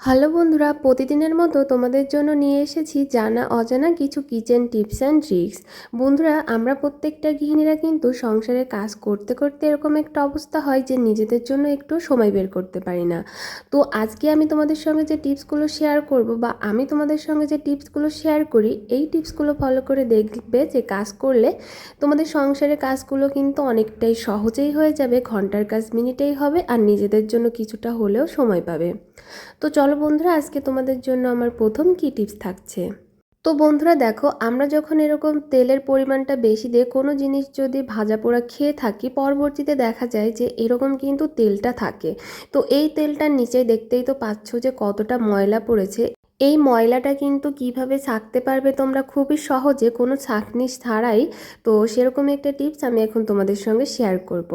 Hello বন্ধুরা, প্রতিদিনের মতো তোমাদের জন্য নিয়ে এসেছি জানা অজানা কিছু কিচেন টিপস অ্যান্ড ট্রিক্স। বন্ধুরা, আমরা প্রত্যেকটা গৃহিণীরা কিন্তু সংসারে কাজ করতে করতে এরকম একটা অবস্থা হয় যে নিজেদের জন্য একটু সময় বের করতে পারি না। তো আজকে আমি তোমাদের সঙ্গে যে টিপসগুলো শেয়ার করব বা আমি তোমাদের সঙ্গে যে টিপসগুলো শেয়ার করি, এই টিপসগুলো ফলো করে দেখবে যে কাজ করলে তোমাদের সংসারে কাজগুলো কিন্তু অনেকটাই সহজেই হয়ে যাবে, ঘণ্টার কাজ মিনিটেই হবে আর নিজেদের জন্য কিছুটা হলেও সময় পাবে। তো চলো বন্ধুরা, আজকে তোমাদের জন্য আমার প্রথম কি টিপস থাকছে? তো বন্ধুরা, দেখো, আমরা যখন এরকম তেলের পরিমাণটা বেশি দিয়ে কোনো জিনিস যদি ভাজা পোড়া খেয়ে থাকি, পরবর্তীতে দেখা যায় যে এরকম কিন্তু তেলটা থাকে। তো এই তেলটার নিচে দেখতেই তো পাচ্ছ যে কতটা ময়লা পড়েছে। এই ময়লাটা কিন্তু কীভাবে ছাঁকতে পারবে তোমরা খুবই সহজে, কোনো ছাঁকনি ছাড়াই তো সেরকম একটা টিপস আমি এখন তোমাদের সঙ্গে শেয়ার করব।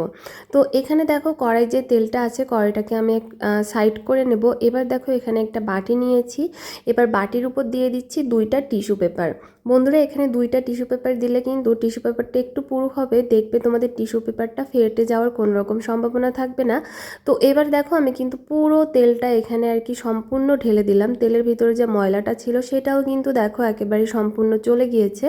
তো এখানে দেখো কড়াই যে তেলটা আছে, কড়াইটাকে আমি সাইড করে নেব। এবার দেখো এখানে একটা বাটি নিয়েছি। এবার বাটির উপর দিয়ে দিচ্ছি দুইটা টিস্যু পেপার। বন্ধুরা, এখানে দুইটা টিস্যু পেপার দিলে কিন্তু টিস্যু পেপারটা একটু পুরু হবে। দেখবে তোমাদের টিস্যু পেপারটা ফেটে যাওয়ার কোনো রকম সম্ভাবনা থাকবে না। তো এবার দেখো, আমি কিন্তু পুরো তেলটা এখানে আর কি সম্পূর্ণ ঢেলে দিলাম। তেলের ভিতরে যে ময়লাটা ছিল, সেটাও কিন্তু দেখো একেবারে সম্পূর্ণ চলে গিয়েছে।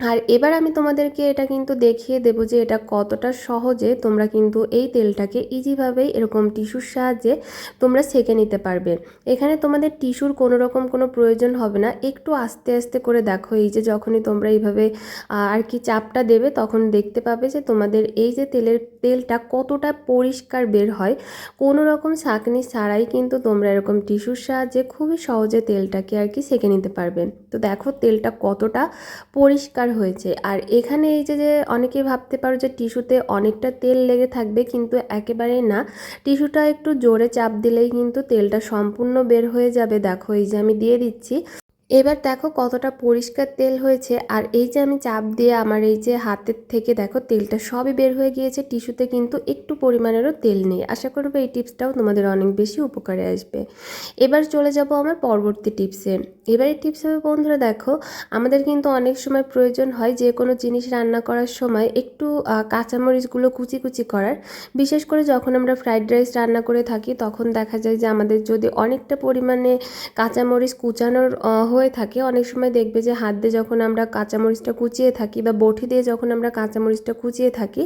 আর এবার আমি তোমাদেরকে এটা কিন্তু দেখিয়ে দেবো যে এটা কতটা সহজে তোমরা কিন্তু এই তেলটাকে ইজিভাবেই এরকম টিস্যুর সাহায্যে তোমরা সেঁকে নিতে পারবে। এখানে তোমাদের টিস্যুর কোনো রকম কোনো প্রয়োজন হবে না। একটু আস্তে আস্তে করে দেখো, এই যে যখনই তোমরা এইভাবে আর কি চাপটা দেবে তখন দেখতে পাবে যে তোমাদের এই যে তেলের, তেলটা কতটা পরিষ্কার বের হয়। কোনো রকম ছাঁকনি ছাড়াই কিন্তু তোমরা এরকম টিস্যুর সাহায্যে খুবই সহজে তেলটাকে আর কি সেঁকে নিতে পারবে। তো দেখো তেলটা কতটা পরিষ্কার হয়েছে। আর এখানে এই যে যে অনেকে ভাবতে পারো যে টিস্যুতে অনেকটা তেল লেগে থাকবে, কিন্তু একেবারেই না। টিস্যুটা একটু জোরে চাপ দিলেই কিন্তু তেলটা সম্পূর্ণ বের হয়ে যাবে। দেখো, এই যে আমি দিয়ে দিচ্ছি। এবার দেখো কতটা পরিষ্কার তেল হয়েছে, আর এই যে আমি চাপ দিয়ে আমার এই যে হাতের থেকে দেখো তেলটা সবই বের হয়ে গিয়েছে, টিস্যুতে কিন্তু একটু পরিমাণেরও তেল নেই। আশা করব এই টিপসটাও তোমাদের অনেক বেশি উপকারে আসবে। এবার চলে যাব আমার পরবর্তী টিপসে। এবার টিপস হবে, বন্ধুরা দেখো, আমাদের কিন্তু অনেক সময় প্রয়োজন হয় যে কোনো জিনিস রান্না করার সময় একটু কাঁচামরিচগুলো কুচি কুচি করার। বিশেষ করে যখন আমরা ফ্রাইড রাইস রান্না করে থাকি, তখন দেখা যায় যে আমাদের যদি অনেকটা পরিমাণে কাঁচামরিচ কুচানোর হয়ে থাকে, অনেক সময় দেখবে যে হাত দিয়ে যখন আমরা কাঁচামরিচটা কুচিয়ে থাকি বা বটি দিয়ে যখন আমরা কাঁচামরিচটা কুচিয়ে থাকি,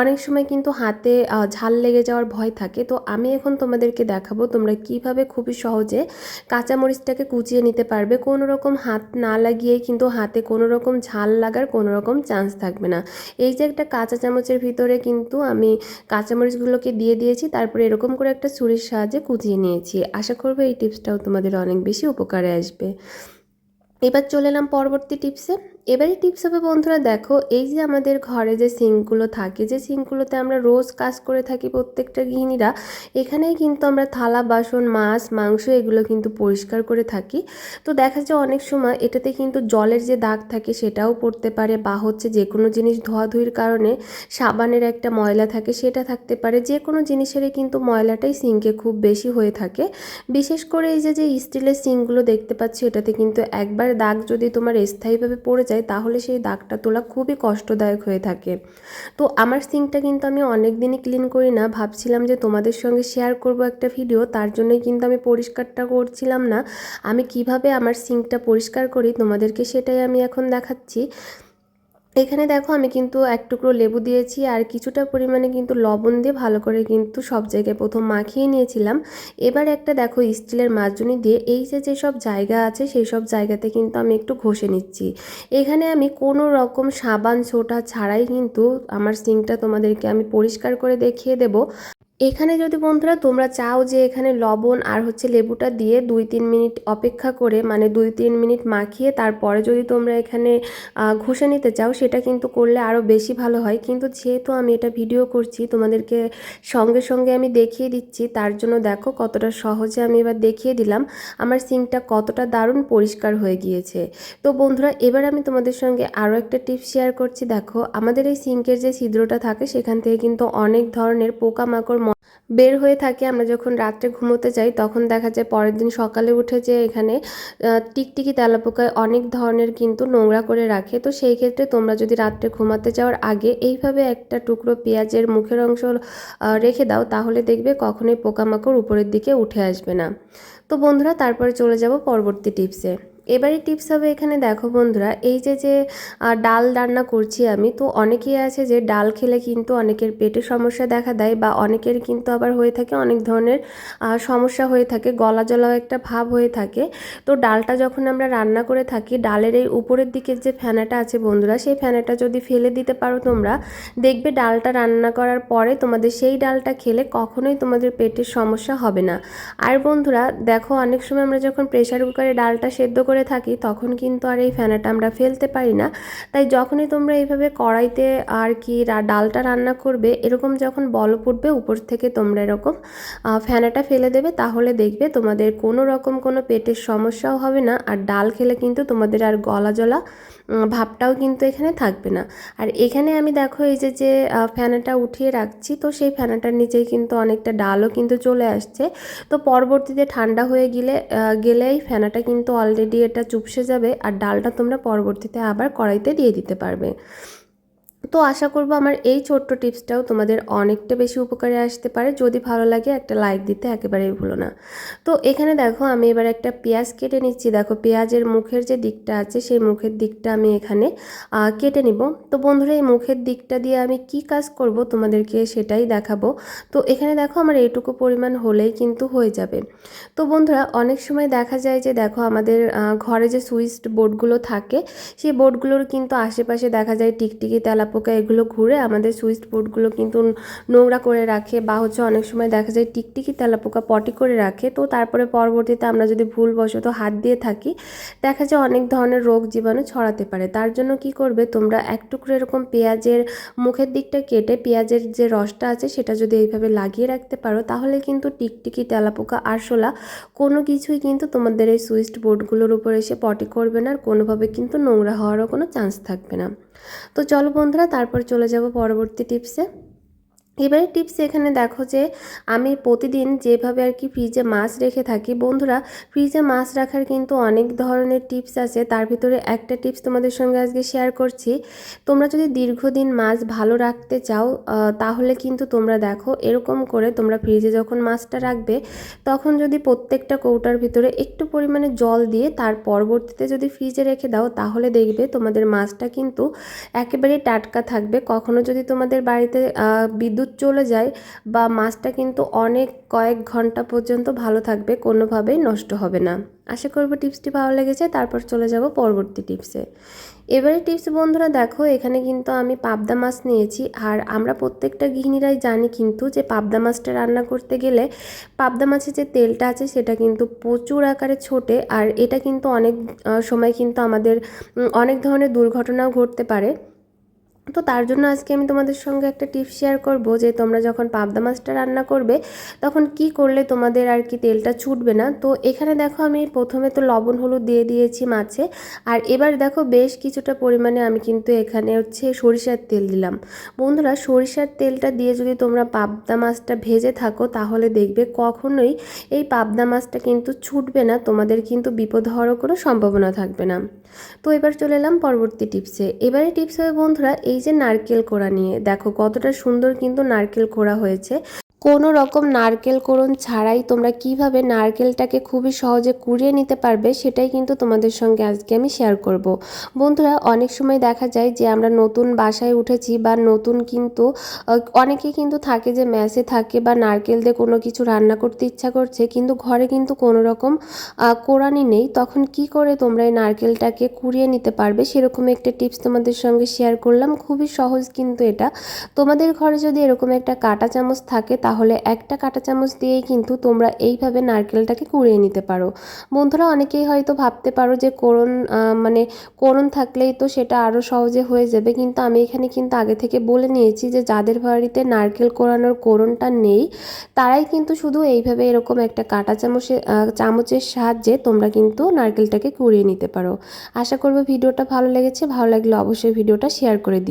অনেক সময় কিন্তু হাতে ঝাল লেগে যাওয়ার ভয় থাকে। তো আমি এখন তোমাদেরকে দেখাবো তোমরা কীভাবে খুবই সহজে কাঁচামরিচটাকে কুচিয়ে নিতে পারবে। কোনো রকম হাত না লাগিয়ে কিন্তু হাতে কোনো রকম ঝাল লাগার কোনো রকম চান্স থাকবে না। এই যে একটা কাঁচা চামচের ভিতরে কিন্তু আমি কাঁচামরিচগুলোকে দিয়ে দিয়েছি, তারপরে এরকম করে একটা ছুরির সাহায্যে কুচিয়ে নিয়েছি। আশা করব এই টিপসটাও তোমাদের অনেক বেশি উপকারে আসবে। এবার চলে এলাম পরবর্তী টিপসে। এবারে টিপস হবে বন্ধুরা, দেখো, এই যে আমাদের ঘরে যে সিঙ্কগুলো থাকে, যে সিঙ্কগুলোতে আমরা রোজ কাজ করে থাকি প্রত্যেকটা গৃহিণীরা, এখানেই কিন্তু আমরা থালা, বাসন, মাছ, মাংস এগুলো কিন্তু পরিষ্কার করে থাকি। তো দেখা যায় অনেক সময় এটাতে কিন্তু জলের যে দাগ থাকে সেটাও পড়তে পারে বা হচ্ছে যে কোনো জিনিস ধোয়াধুয়ির কারণে সাবানের একটা ময়লা থাকে সেটা থাকতে পারে যে কোনো জিনিসেরই কিন্তু ময়লাটাই সিঙ্কে খুব বেশি হয়ে থাকে। বিশেষ করে এই যে যে স্টিলের সিঙ্কগুলো দেখতে পাচ্ছি, এটাতে কিন্তু একবার দাগ যদি তোমার স্থায়ীভাবে পড়ে যায়, তাহলে সেই দাগটা তোলা খুবই কষ্টদায়ক হয়ে থাকে। তো আমার সিঙ্কটা কিন্তু আমি অনেক দিনই ক্লিন করি না। ভাবছিলাম যে তোমাদের সঙ্গে শেয়ার করব একটা ভিডিও, তার জন্যই কিন্তু আমি পরিষ্কারটা করছিলাম না। আমি কীভাবে আমার সিঙ্কটা পরিষ্কার করি, তোমাদেরকে সেটাই আমি এখন দেখাচ্ছি। এখানে দেখো আমি কিন্তু এক টুকরো লেবু দিয়েছি আর কিছুটা পরিমাণে কিন্তু লবণ দিয়ে ভালো করে কিন্তু সব জায়গায় প্রথম মাখিয়ে নিয়েছিলাম। এবার একটা দেখো স্টিলের মাজুনি দিয়ে এই যে যেসব জায়গা আছে সেই সব জায়গাতে কিন্তু আমি একটু ঘষে নিচ্ছি। এখানে আমি কোনো রকম সাবান ছোটা ছাড়াই কিন্তু আমার সিঙ্কটা তোমাদেরকে আমি পরিষ্কার করে দেখিয়ে দেবো। এখানে যদি বন্ধুরা তোমরা চাও যে এখানে লবণ আর হচ্ছে লেবুটা দিয়ে দুই তিন মিনিট অপেক্ষা করে মানে দুই তিন মিনিট মাখিয়ে তারপরে যদি তোমরা এখানে ঘষে নিতে চাও, সেটা কিন্তু করলে আরও বেশি ভালো হয়। কিন্তু যেহেতু আমি এটা ভিডিও করছি, তোমাদেরকে সঙ্গে সঙ্গে আমি দেখিয়ে দিচ্ছি, তার জন্য দেখো কতটা সহজে আমি এবার দেখিয়ে দিলাম। আমার সিঙ্কটা কতটা দারুণ পরিষ্কার হয়ে গিয়েছে। তো বন্ধুরা, এবার আমি তোমাদের সঙ্গে আরও একটা টিপস শেয়ার করছি। দেখো, আমাদের এই সিঙ্কের যে ছিদ্রটা থাকে, সেখান থেকে কিন্তু অনেক ধরনের পোকামাকড় বের হয়ে থাকে, আমরা যখন রাত্রে ঘুমোতে যাই, তখন দেখা যায় পরের দিন সকালে উঠে যে এখানে টিকটিকি তেলাপোকায় অনেক ধরনের কিন্তু নোংরা করে রাখে। তো সেই ক্ষেত্রে তোমরা যদি রাত্রে ঘুমাতে যাওয়ার আগে এইভাবে একটা টুকরো পেঁয়াজের মুখের অংশ রেখে দাও, তাহলে দেখবে কখনোই পোকামাকড় উপরের দিকে উঠে আসবে না। তো বন্ধুরা, তারপরে চলে যাব পরবর্তী টিপসে। এবারে টিপস হবে এখানে দেখো বন্ধুরা, এই যে যে ডাল রান্না করছি আমি, তো অনেকেই আছে যে ডাল খেলে কিন্তু অনেকের পেটে সমস্যা দেখা দেয় বা অনেকের কিন্তু আবার হয়ে থাকে অনেক ধরনের সমস্যা হয়ে থাকে, গলা জলাও একটা ভাব হয়ে থাকে। তো ডালটা যখন আমরা রান্না করে থাকি, ডালের এই উপরের দিকের যে ফেনাটা আছে বন্ধুরা, সেই ফেনাটা যদি ফেলে দিতে পারো তোমরা, দেখবে ডালটা রান্না করার পরে তোমাদের সেই ডালটা খেলে কখনোই তোমাদের পেটের সমস্যা হবে না। আর বন্ধুরা, দেখো অনেক সময় আমরা যখন প্রেশার কুকারে ডালটা সেদ্ধ থাকি, তখন কিন্তু আর এই ফেনাটা আমরা ফেলতে পারি না। তাই যখনই তোমরা এইভাবে কড়াইতে আর কি ডালটা রান্না করবে, এরকম যখন বল পড়বে উপর থেকে তোমরা এরকম ফেনাটা ফেলে দেবে, তাহলে দেখবে তোমাদের কোনো রকম কোনো পেটের সমস্যাও হবে না। আর ডাল খেলে কিন্তু তোমাদের আর গলা জলা ভাবটাও কিন্তু এখানে থাকবে না। আর এখানে আমি দেখো এই যে যে ফ্যানাটা উঠিয়ে রাখছি, তো সেই ফ্যানাটার নিচেই কিন্তু অনেকটা ডালও কিন্তু চলে আসছে। তো পরবর্তীতে ঠান্ডা হয়ে গেলে গেলেই ফ্যানাটা কিন্তু অলরেডি এটা চুপসে যাবে, আর ডালটা তোমরা পরবর্তীতে আবার কড়াইতে দিয়ে দিতে পারবে। তো আশা করব আমার এই ছোট্ট টিপসটাও তোমাদের অনেকটা বেশি উপকারে আসতে পারে। যদি ভালো লাগে একটা লাইক দিতে একেবারেই ভুলো না। তো এখানে দেখো আমি এবার একটা পেঁয়াজ কেটে নিচ্ছি। দেখো পেঁয়াজের মুখের যে দিকটা আছে সেই মুখের দিকটা আমি এখানে কেটে নিব। তো বন্ধুরা এই মুখের দিকটা দিয়ে আমি কি কাজ করব তোমাদেরকে সেটাই দেখাবো। তো এখানে দেখো আমার এইটুকু পরিমাণ হলেই কিন্তু হয়ে যাবে। তো বন্ধুরা অনেক সময় দেখা যায় যে দেখো আমাদের ঘরে যে সুইচ বোর্ডগুলো থাকে, সেই বোর্ডগুলোর কিন্তু আশেপাশে দেখা যায় টিকটিকি তেলাপোকা এগুলো ঘুরে আমাদের সুইচ বোর্ডগুলো কিন্তু নোংরা করে রাখে বা হচ্ছে অনেক সময় দেখা যায় টিকটিকি তেলাপোকা পটি করে রাখে। তো তারপরে পরবর্তীতে আমরা যদি ভুলবশত হাত দিয়ে থাকি, দেখা যায় অনেক ধরনের রোগ জীবাণু ছড়াতে পারে। তার জন্য কি করবে তোমরা এক টুকরো এরকম পেঁয়াজের মুখের দিকটা কেটে পেঁয়াজের যে রসটা আছে সেটা যদি এইভাবে লাগিয়ে রাখতে পারো, তাহলে কিন্তু টিকটিকি, তেলাপোকা, আরশোলা কোনো কিছুই কিন্তু তোমাদের এই সুইচ বোর্ডগুলোর উপর এসে পটি করবে না আর কোনোভাবে কিন্তু নোংরা হওয়ারও কোনো চান্স থাকবে না। তো চলো বন্ধুরা তারপর চলে যাব পরবর্তী টিপসে। এবারে টিপস এখানে দেখো যে আমি প্রতিদিন যেভাবে আর কি ফ্রিজে মাছ রেখে থাকি বন্ধুরা ফ্রিজে মাছ রাখার কিন্তু অনেক ধরনের টিপস আছে। তার ভিতরে একটা টিপস তোমাদের সঙ্গে আজকে শেয়ার করছি। তোমরা যদি দীর্ঘদিন মাছ ভালো রাখতে চাও তাহলে কিন্তু তোমরা দেখো এরকম করে তোমরা ফ্রিজে যখন মাছটা রাখবে তখন যদি প্রত্যেকটা কৌটার ভিতরে একটু পরিমাণে জল দিয়ে তার পরবর্তীতে যদি ফ্রিজে রেখে দাও তাহলে দেখবে তোমাদের মাছটা কিন্তু একেবারেই টাটকা থাকবে। কখনো যদি তোমাদের বাড়িতে আহ, বিদ্যুৎ চলে যায় বা মাছটা কিন্তু অনেক কয়েক ঘণ্টা পর্যন্ত ভালো থাকবে, কোনোভাবেই নষ্ট হবে না। আশা করব টিপসটি ভালো লেগেছে, তারপর চলে যাব পরবর্তী টিপসে। এবারে টিপস বন্ধুরা দেখো, এখানে কিন্তু আমি পাবদা মাছ নিয়েছি, আর আমরা প্রত্যেকটা গৃহিণীরাই জানি কিন্তু যে পাবদা মাছটা রান্না করতে গেলে পাবদা মাছের যে তেলটা আছে সেটা কিন্তু প্রচুর আকারে ছোটে, আর এটা কিন্তু অনেক সময় কিন্তু আমাদের অনেক ধরনের দুর্ঘটনাও ঘটতে পারে। তো তার জন্য আজকে আমি তোমাদের সঙ্গে একটা টিপস শেয়ার করব যে তোমরা যখন পাবদা মাছটা রান্না করবে, তখন কি করলে তোমাদের আর কি তেলটা ছুটবে না? তো এখানে দেখো আমি প্রথমে তো লবণ, হলুদ দিয়ে দিয়েছি মাছে। আর এবার দেখো বেশ কিছুটা পরিমাণে আমি কিন্তু এখানে হচ্ছে সরিষার তেল দিলাম। বন্ধুরা, সরিষার তেলটা দিয়ে যদি তোমরা পাবদা মাছটা ভেজে থাকো, তাহলে দেখবে কখনোই এই পাবদা মাছটা কিন্তু ছুটবে না, তোমাদের কিন্তু বিপদ হওয়ারও কোনো সম্ভাবনা থাকবে না। তো এবার চলে এলাম পরবর্তী টিপসে এবারে টিপস হবে বন্ধুরা এই যে নারকেল কোড়া নিয়ে দেখো কতটা সুন্দর কিন্তু নারকেল কোড়া হয়েছে। কোনো রকম নারকেল কোড়ন ছাড়াই তোমরা কীভাবে নারকেলটাকে খুবই সহজে কুড়িয়ে নিতে পারবে সেটাই কিন্তু তোমাদের সঙ্গে আজকে আমি শেয়ার করব। বন্ধুরা অনেক সময় দেখা যায় যে আমরা নতুন বাসায় উঠেছি বা নতুন কিন্তু অনেকে কিন্তু থাকে যে ম্যাসে থাকে বা নারকেল দিয়ে কোনো কিছু রান্না করতে ইচ্ছা করছে কিন্তু ঘরে কিন্তু কোনো রকম আহ, নেই। তখন কি করে তোমরা এই নারকেলটাকে কুড়িয়ে নিতে পারবে? সেরকম একটা টিপস তোমাদের সঙ্গে শেয়ার করলাম। খুবই সহজ কিন্তু এটা। তোমাদের ঘরে যদি এরকম একটা কাঁটা চামচ থাকে তাহলে একটা কাঁটা চামচ দিয়েই কিন্তু তোমরা এইভাবে নারকেলটাকে কুড়িয়ে নিতে পারো। বন্ধুরা, অনেকেই হয়তো ভাবতে পারো যে কোরণ মানে কোরণ থাকলেই তো সেটা আরও সহজে হয়ে যাবে, কিন্তু আমি এখানে কিন্তু আগে থেকে বলে নিয়েছি যে যাদের বাড়িতে নারকেল কোরানোর কোরণটা নেই, তারাই কিন্তু শুধু এইভাবে এরকম একটা কাঁটা চামচে চামচের সাহায্যে তোমরা কিন্তু নারকেলটাকে কুড়িয়ে নিতে পারো। আশা করব ভিডিওটা ভালো লেগেছে, ভালো লাগলে অবশ্যই ভিডিওটা শেয়ার করে দিও।